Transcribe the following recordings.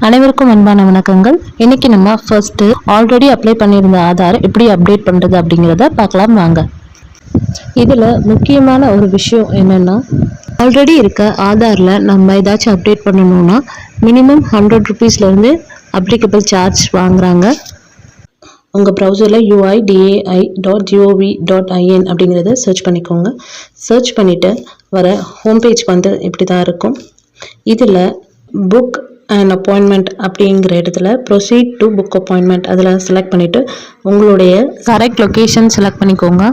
அனைவருக்கும் அன்பான வணக்கங்கள். இன்னைக்கு நம்ம ஃபர்ஸ்ட் ஆல்ரெடி அப்ளை பண்ணியிருந்த ஆதார் எப்படி அப்டேட் பண்ணுறது அப்படிங்கிறத பார்க்கலாம் வாங்க. இதில் முக்கியமான ஒரு விஷயம் என்னென்னா ஆல்ரெடி இருக்க ஆதாரில் நம்ம ஏதாச்சும் அப்டேட் பண்ணணும்னா மினிமம் ஹண்ட்ரட் ருபீஸ்லேருந்து அப்ளிகபிள் சார்ஜ் வாங்குறாங்க. உங்கள் ப்ரௌசரில் UIDAI dot gov dot in அப்படிங்கிறத சர்ச் பண்ணிக்கோங்க. சர்ச் பண்ணிவிட்டு வர ஹோம் பேஜ் வந்து இப்படி தான் இருக்கும். இதில் புக் அண்ட் அப்பாயின்மெண்ட் அப்படிங்கிற இடத்துல ப்ரொசீட் டு புக் அப்பாயின்மெண்ட் அதில் செலக்ட் பண்ணிவிட்டு உங்களுடைய கரெக்ட் லொக்கேஷன் செலக்ட் பண்ணிக்கோங்க.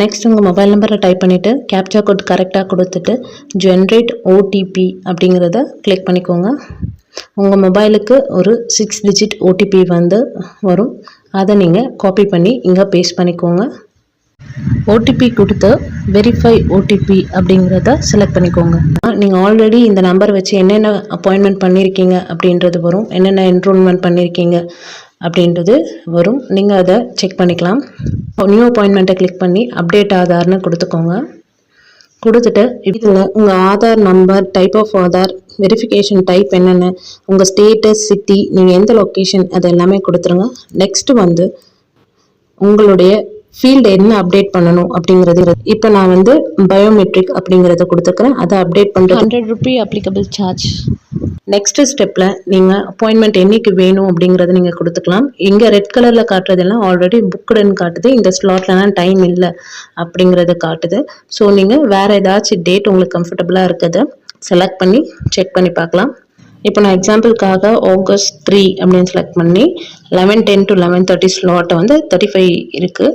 நெக்ஸ்ட் உங்கள் மொபைல் நம்பரை டைப் பண்ணிவிட்டு கேப்சா கோட் கரெக்டாக கொடுத்துட்டு ஜென்ரேட் ஓடிபி அப்படிங்கிறத கிளிக் பண்ணிக்கோங்க. உங்கள் மொபைலுக்கு ஒரு சிக்ஸ் டிஜிட் ஓடிபி வந்து வரும். அதை நீங்கள் காப்பி பண்ணி இங்கே பேஸ்ட் பண்ணிக்கோங்க. ஓடிபி கொடுத்து வெரிஃபை ஓடிபி அப்படிங்கிறத செலக்ட் பண்ணிக்கோங்க. நீங்கள் ஆல்ரெடி இந்த நம்பர் வச்சு என்னென்ன அப்பாயின்மெண்ட் பண்ணியிருக்கீங்க அப்படின்றது வரும். என்னென்ன என்ரோல்மெண்ட் பண்ணியிருக்கீங்க அப்படின்றது வரும். நீங்கள் அதை செக் பண்ணிக்கலாம். நியூ அப்பாயின்மெண்ட்டை கிளிக் பண்ணி அப்டேட் ஆதார்னு கொடுத்துக்கோங்க. கொடுத்துட்டு இதில் உங்கள் Aadhaar number type of Aadhaar verification type என்னென்ன உங்கள் ஸ்டேட்டஸ் சிட்டி நீங்கள் எந்த லொக்கேஷன் அது எல்லாமே கொடுத்துருங்க. நெக்ஸ்ட்டு வந்து உங்களுடைய ஃபீல்டு என்ன அப்டேட் பண்ணணும் அப்படிங்கிறது. இப்போ நான் வந்து பயோமெட்ரிக் அப்படிங்கிறத கொடுத்துக்கிறேன் அதை அப்டேட் பண்ணுறது hundred rupee applicable charge next ஸ்டெப்பில் நீங்கள் அப்பாயின்மெண்ட் என்னைக்கு வேணும் அப்படிங்கிறத நீங்கள் கொடுத்துக்கலாம். இங்கே ரெட் கலரில் காட்டுறதெல்லாம் ஆல்ரெடி புக்குடுன்னு காட்டுது. இந்த ஸ்லாட்லலாம் டைம் இல்லை அப்படிங்கிறத காட்டுது. ஸோ நீங்கள் வேறு ஏதாச்சும் டேட் உங்களுக்கு கம்ஃபர்டபுளாக இருக்கிறத செலக்ட் பண்ணி செக் பண்ணி பார்க்கலாம். இப்போ நான் எக்ஸாம்பிளுக்காக ஆகஸ்ட் த்ரீ அப்படின்னு செலக்ட் பண்ணி eleven ten to eleven thirty ஸ்லாட்டை வந்து தேர்ட்டி ஃபைவ் இருக்குது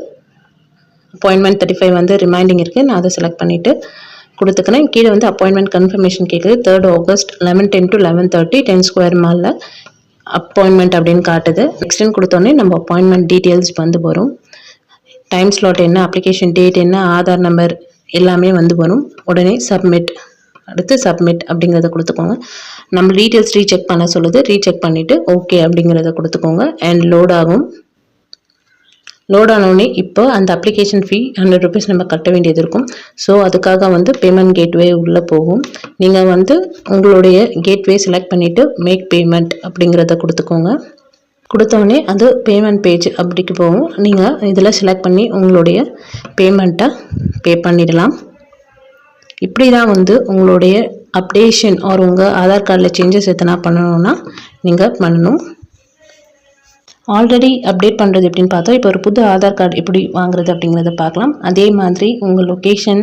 அப்பாயின்மெண்ட் தேர்ட்டி ஃபைவ் வந்து ரிமைண்டிங் இருக்குது நான் அதை செலக்ட் பண்ணிவிட்டு கொடுத்துக்கிறேன். கீழே வந்து அப்பாயின்மெண்ட் கன்ஃபர்மேஷன் கேட்குது third August eleven ten to eleven thirty ten square மாலில் அப்பாயின்மெண்ட் அப்படின்னு காட்டுது. நெக்ஸ்ட் கொடுத்தோன்னே நம்ம அப்பாயின்மெண்ட் டீட்டெயில்ஸ் வந்து வரும். டைம் ஸ்லாட் என்ன அப்ளிகேஷன் டேட் என்ன ஆதார் நம்பர் எல்லாமே வந்து வரும். உடனே சப்மிட் அடுத்து சப்மிட் அப்படிங்கிறத கொடுத்துக்கோங்க. நம்ம டீட்டெயில்ஸ் ரீசெக் பண்ண சொல்லுது. ரீசெக் பண்ணிவிட்டு ஓகே அப்படிங்கிறத கொடுத்துக்கோங்க. அண்ட் லோட் ஆகும். லோட் ஆனோடனே இப்போ அந்த அப்ளிகேஷன் ஃபீ ஹண்ட்ரட் ருபீஸ் நம்ம கட்ட வேண்டியது இருக்கும். ஸோ அதுக்காக வந்து பேமெண்ட் கேட்வே உள்ளே போகும். நீங்கள் வந்து உங்களுடைய கேட்வே செலக்ட் பண்ணிவிட்டு மேக் பேமெண்ட் அப்படிங்கிறத கொடுத்துக்கோங்க. கொடுத்தோடனே அது பேமெண்ட் பேஜ் அப்படிக்கு போகும். நீங்கள் இதில் செலக்ட் பண்ணி உங்களுடைய பேமெண்ட்டை பே பண்ணிடலாம். இப்படி தான் வந்து உங்களுடைய அப்டேஷன் ஆர் உங்கள் ஆதார் கார்டில் சேஞ்சஸ் எத்தனை பண்ணணும்னா நீங்கள் பண்ணணும். ஆல்ரெடி அப்டேட் பண்ணுறது எப்படின்னு பார்த்தோம் இப்போ ஒரு புது ஆதார் கார்டு எப்படி வாங்குறது அப்படிங்கிறத பார்க்கலாம். அதே மாதிரி உங்கள் லொக்கேஷன்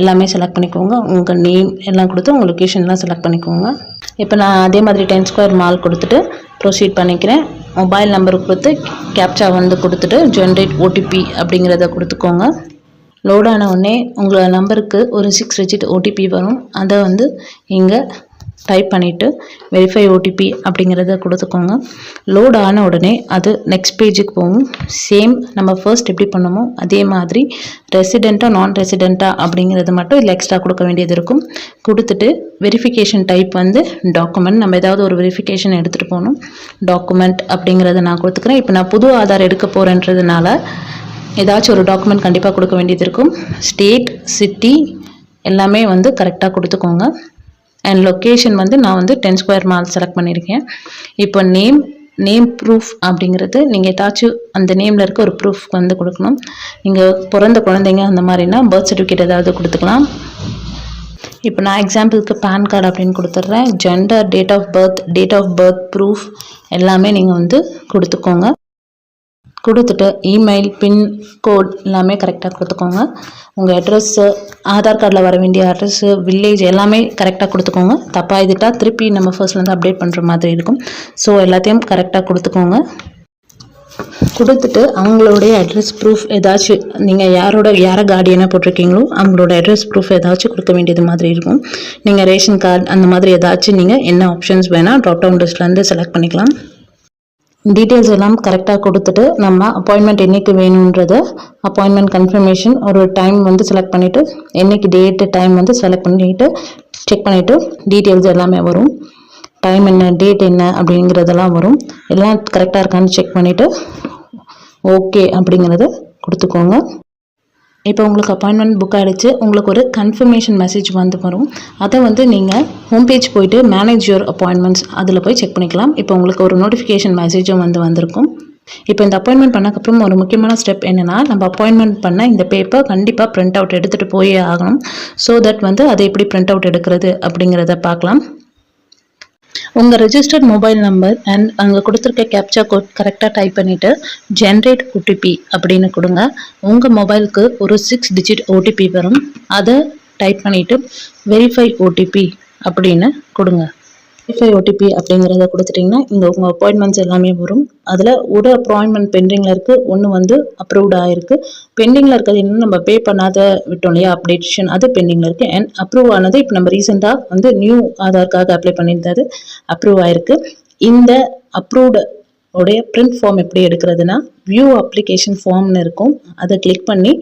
எல்லாமே செலக்ட் பண்ணிக்கோங்க. உங்கள் நேம் எல்லாம் கொடுத்து உங்கள் லொக்கேஷன்லாம் செலக்ட் பண்ணிக்கோங்க. இப்போ நான் அதே மாதிரி டென் ஸ்கொயர் மால் கொடுத்துட்டு ப்ரொசீட் பண்ணிக்கிறேன். மொபைல் நம்பர் கொடுத்து கேப்சா வந்து கொடுத்துட்டு ஜென்ரேட் ஓடிபி அப்படிங்கிறத கொடுத்துக்கோங்க. லோடான உடனே உங்கள் நம்பருக்கு ஒரு சிக்ஸ் டிஜிட் ஓடிபி வரும். அதை வந்து இங்கே டைப் பண்ணிவிட்டு வெரிஃபை ஓடிபி அப்படிங்கிறத கொடுத்துக்கோங்க. லோட் ஆன உடனே அது நெக்ஸ்ட் பேஜுக்கு போகும். சேம் நம்ம ஃபர்ஸ்ட் எப்படி பண்ணோமோ அதே மாதிரி ரெசிடெண்ட்டாக நான் ரெசிடெண்ட்டாக அப்படிங்கிறது மட்டும் இல்லை எக்ஸ்ட்ரா கொடுக்க வேண்டியது இருக்கும். கொடுத்துட்டு வெரிஃபிகேஷன் டைப் வந்து டாக்குமெண்ட் நம்ம ஏதாவது ஒரு வெரிஃபிகேஷன் எடுத்துகிட்டு போகணும். டாக்குமெண்ட் அப்படிங்கிறத நான் கொடுத்துக்கிறேன். இப்போ நான் புது ஆதார் எடுக்க போகிறேன்றதுனால ஏதாச்சும் ஒரு டாக்குமெண்ட் கண்டிப்பாக கொடுக்க வேண்டியது இருக்கும். ஸ்டேட் சிட்டி எல்லாமே வந்து கரெக்டாக கொடுத்துக்கோங்க. அண்ட் லொக்கேஷன் வந்து நான் வந்து டென் ஸ்கொயர் மால் செலக்ட் பண்ணியிருக்கேன். இப்போ நேம் நேம் ப்ரூஃப் அப்படிங்கிறது நீங்கள் ஏதாச்சும் அந்த நேமில் இருக்க ஒரு ப்ரூஃப் வந்து கொடுக்கணும். நீங்கள் பிறந்த குழந்தைங்க அந்த மாதிரினா பர்த் சர்டிஃபிகேட் ஏதாவது கொடுத்துக்கலாம். இப்போ நான் எக்ஸாம்பிளுக்கு பேன் கார்டு அப்படின்னு கொடுத்துட்றேன். Gender date of birth date of birth proof எல்லாமே நீங்கள் வந்து கொடுத்துக்கோங்க. கொடுத்துட்டு இமெயில் பின் கோட் எல்லாமே கரெக்டாக கொடுத்துக்கோங்க. உங்கள் அட்ரஸ்ஸு ஆதார் கார்டில் வர வேண்டிய அட்ரஸ்ஸு வில்லேஜ் எல்லாமே கரெக்டாக கொடுத்துக்கோங்க. தப்பாக இதுட்டால் திருப்பி நம்ம ஃபர்ஸ்ட்லேருந்து அப்டேட் பண்ணுற மாதிரி இருக்கும். ஸோ எல்லாத்தையும் கரெக்டாக கொடுத்துக்கோங்க. கொடுத்துட்டு அவங்களுடைய அட்ரஸ் ப்ரூஃப் ஏதாச்சும் நீங்கள் யாரோட யாரை கார்டியனாக போட்டிருக்கீங்களோ அவங்களோட அட்ரஸ் ப்ரூஃப் ஏதாச்சும் கொடுக்க வேண்டியது மாதிரி இருக்கும். நீங்கள் ரேஷன் கார்டு அந்த மாதிரி ஏதாச்சும் நீங்கள் என்ன ஆப்ஷன்ஸ் வேணால் ட்ராப் டவுன் லிஸ்ட்லேருந்து செலக்ட் பண்ணிக்கலாம். டீட்டெயில்ஸ் எல்லாம் கரெக்டாக கொடுத்துட்டு நம்ம அப்பாயின்மெண்ட் என்றைக்கு வேணுன்றதை அப்பாயின்மெண்ட் கன்ஃபர்மேஷன் ஒரு டைம் வந்து செலக்ட் பண்ணிவிட்டு என்னைக்கு டேட்டு டைம் வந்து செலக்ட் பண்ணிவிட்டு செக் பண்ணிவிட்டு டீட்டெயில்ஸ் எல்லாமே வரும். டைம் என்ன டேட் என்ன அப்படிங்கிறதெல்லாம் வரும். எல்லாம் கரெக்டாக இருக்கான்னு செக் பண்ணிவிட்டு ஓகே அப்படிங்கிறத கொடுத்துக்கோங்க. இப்போ உங்களுக்கு அப்பாயின்மெண்ட் புக் ஆகிடுச்சு உங்களுக்கு ஒரு கன்ஃபர்மேஷன் மெசேஜ் வந்து வரும். அதை வந்து நீங்கள் ஹோம் பேஜ் போயிட்டு மேனேஜ் யுவர் அப்பாயின்மெண்ட்ஸ் அதில் போய் செக் பண்ணிக்கலாம். இப்போ உங்களுக்கு ஒரு நோட்டிஃபிகேஷன் மெசேஜும் வந்து வந்திருக்கும். இப்போ இந்த அப்பாயின்மெண்ட் பண்ணக்கப்புறம் ஒரு முக்கியமான ஸ்டெப் என்னென்னா நம்ம அப்பாயின்மெண்ட் பண்ண இந்த பேப்பர் கண்டிப்பாக பிரிண்ட் அவுட் எடுத்துகிட்டு போயே ஆகணும். ஸோ தட் வந்து அதை எப்படி பிரிண்ட் அவுட் எடுக்கிறது அப்படிங்கிறத பார்க்கலாம். உங்கள் ரெஜிஸ்டர்ட் மொபைல் நம்பர் அண்ட் அங்கே கொடுத்துருக்க கேப்சா கோட் கரெக்டாக டைப் பண்ணிவிட்டு ஜென்ரேட் ஓடிபி அப்படின்னு கொடுங்க. உங்கள் மொபைலுக்கு ஒரு சிக்ஸ் டிஜிட் ஓடிபி வரும். அதை டைப் பண்ணிவிட்டு வெரிஃபை ஓடிபி அப்படின்னு கொடுங்க. வெரிஃபை ஓடிபி அப்படிங்கிறத கொடுத்துட்டிங்கன்னா இங்கே உங்கள் அப்பாயின்மெண்ட்ஸ் எல்லாமே வரும். அதில் ஒரு அப்பாயின்மெண்ட் பெண்டிங்கில் இருக்குது ஒன்று வந்து அப்ரூவ்ட் ஆகிருக்கு பெண்டிங்கில் இருக்கிறது இன்னும் நம்ம பே பண்ணாத விட்டோம் இல்லையா அப்டேஷன் அது பெண்டிங்கில் இருக்குது அண்ட் அப்ரூவ் ஆனது இப்போ நம்ம ரீசெண்டாக வந்து நியூ ஆதார்க்காக அப்ளை பண்ணியிருந்தது அப்ரூவ் ஆகிருக்கு இந்த அப்ரூவ்டு உடைய பிரிண்ட் ஃபார்ம் எப்படி எடுக்கிறதுனா வியூ அப்ளிகேஷன் ஃபார்ம்னு இருக்கும். அதை கிளிக் பண்ணி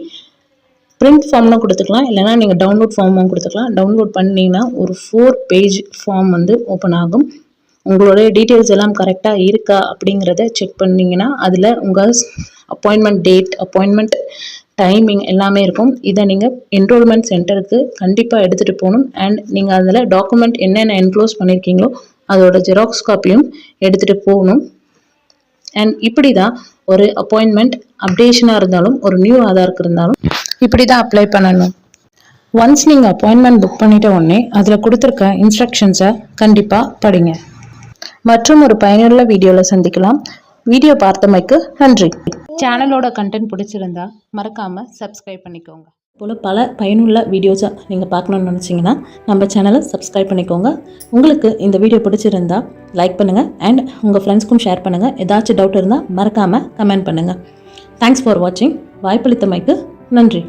பிரிண்ட் ஃபார்ம்லாம் கொடுத்துக்கலாம். இல்லைனா நீங்கள் டவுன்லோட் ஃபார்மும் கொடுத்துக்கலாம். டவுன்லோட் பண்ணிங்கன்னா ஒரு ஃபோர் பேஜ் ஃபார்ம் வந்து ஓப்பன் ஆகும். உங்களுடைய டீட்டெயில்ஸ் எல்லாம் கரெக்டாக இருக்கா அப்படிங்கிறத செக் பண்ணிங்கன்னா அதில் உங்கள் அப்பாயின்மெண்ட் டேட் அப்பாயின்மெண்ட் டைமிங் எல்லாமே இருக்கும். இதை நீங்கள் என்ரோல்மெண்ட் சென்டருக்கு கண்டிப்பாக எடுத்துகிட்டு போகணும். அண்ட் நீங்கள் அதில் டாக்குமெண்ட் என்னென்ன என்க்ளோஸ் பண்ணியிருக்கீங்களோ அதோட ஜெராக்ஸ் காப்பியும் எடுத்துகிட்டு போகணும். அண்ட் இப்படி தான் ஒரு அப்பாயின்மெண்ட் அப்டேஷனாக இருந்தாலும் ஒரு நியூ ஆதாருக்கு இருந்தாலும் இப்படி தான் அப்ளை பண்ணணும். ஒன்ஸ் நீங்கள் அப்பாயின்மெண்ட் புக் பண்ணிட்ட உடனே அதில் கொடுத்துருக்க இன்ஸ்ட்ரக்ஷன்ஸை கண்டிப்பாக படிங்க. மற்றும் ஒரு பயனுள்ள வீடியோவில் சந்திக்கலாம். வீடியோ பார்த்தமைக்கு நன்றி. சேனலோட கண்டென்ட் பிடிச்சிருந்தா மறக்காமல் சப்ஸ்கிரைப் பண்ணிக்கோங்க. போல் பல பயனுள்ள வீடியோஸை நீங்கள் பார்க்கணுன்னு நினச்சிங்கன்னா நம்ம சேனலை சப்ஸ்கிரைப் பண்ணிக்கோங்க. உங்களுக்கு இந்த வீடியோ பிடிச்சிருந்தா லைக் பண்ணுங்கள் அண்ட் உங்கள் ஃப்ரெண்ட்ஸ்க்கும் ஷேர் பண்ணுங்கள் ஏதாச்சும் டவுட் இருந்தால் மறக்காமல் கமெண்ட் பண்ணுங்கள் தேங்க்ஸ் ஃபார் வாட்சிங் வாய்ப்பளித்தமைக்கு நன்றி.